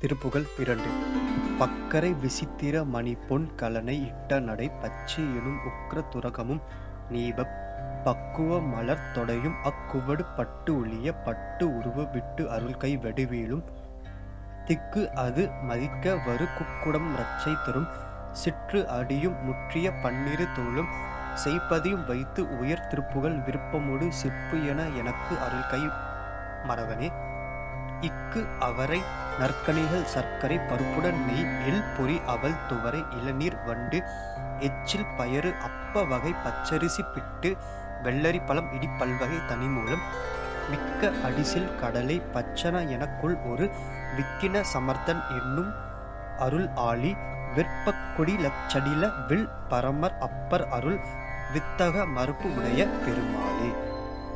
திருப்புகழ் இரண்டு பக்கரை விசித்திர மணிப்பொன் கலனை இட்ட நடை பச்சை எனும் உக்ர துரகமும் நீபப் பக்குவ மலர் தொடையும் அக்குவடு பட்டு ஒளிய பட்டு உருவ விட்டு அருள் கை வெடுவீலும். திக்கு அது மதிக்க வரு குக்குடம் ரச்சை தரும். சிற்று அடியும் முற்றிய பன்னிரு தோளும். செய்ப்பதியும் வைத்து உயர் திருப்புகள் விருப்பமோடு சிற்பு என எனக்கு அருள்கை மறவனே. இக்கு அவரை நற்கனிகள் சர்க்கரை பருப்புடன் நெய் எள் பொறி அவல் துவரை இளநீர் வண்டு எச்சில் பயறு அப்ப வகை பச்சரிசி பிட்டு வெள்ளரி பழம் இடி பல்வகை தனிமூலம் மிக்க அடிசில் கடலை பச்சன எனக்குள் ஒரு விக்கின சமர்த்தன் என்னும் அருள் ஆளி வெற்பக்கொடி லச்சடில வில் பரமர் அப்பர் அருள் வித்தக மறுப்பு உடைய பெருமாளே.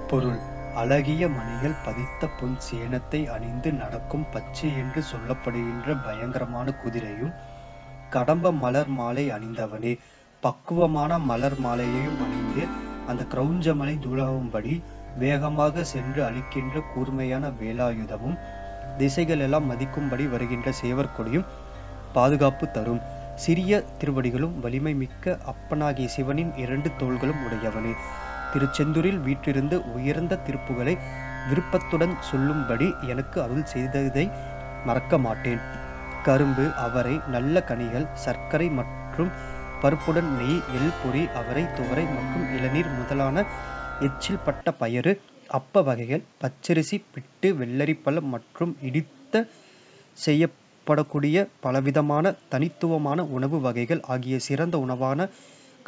பொருள். அழகிய மணிகள் பதித்த பொன் சேனத்தை அணிந்து நடக்கும் பச்சை என்று சொல்லப்படுகின்ற பயங்கரமான குதிரையும் கடம்ப மலர் மாலை அணிந்தவனே. பக்குவமான மலர் மாலையையும் அணிந்து அந்த கிரௌஞ்சமலை தூளாகும்படி வேகமாக சென்று அழிக்கின்ற கூர்மையான வேலாயுதமும் திசைகளெல்லாம் மதிக்கும்படி வருகின்ற சேவற்கொடியும் பாதுகாப்பு தரும். சிறிய திருவடிகளும் வலிமை மிக்க அப்பனாகிய சிவனின் இரண்டு தோள்களும் உடையவனே. திருச்செந்தூரில் வீற்றிருந்து உயர்ந்த திருப்புகளை விருப்பத்துடன் சொல்லும்படி எனக்கு அருள் செய்ததை மறக்க மாட்டேன் கரும்பு அவரை நல்ல கனிகள் சர்க்கரை மற்றும் பருப்புடன் நெய் எள் பொறி அவரை துவரை மற்றும் இளநீர் முதலான எச்சில் பட்ட பயறு அப்ப வகைகள் பச்சரிசி பிட்டு வெள்ளரிப்பழம் மற்றும் இடித்த செய்யப்படக்கூடிய பலவிதமான தனித்துவமான உணவு வகைகள் ஆகிய சிறந்த உணவான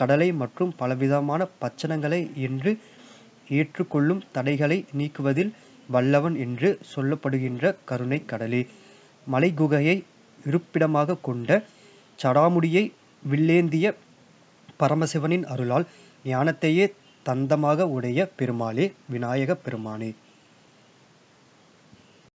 கடலை மற்றும் பலவிதமான பச்சனங்களை என்று ஏற்றுக்கொள்ளும் தடைகளை நீக்குவதில் வல்லவன் என்று சொல்லப்படுகின்ற கருணை கடலே. மலைகுகையை இருப்பிடமாக கொண்ட சடாமுடியை வில்லேந்திய பரமசிவனின் அருளால் ஞானத்தையே தந்தமாக உடைய பெருமாளே விநாயக பெருமானே.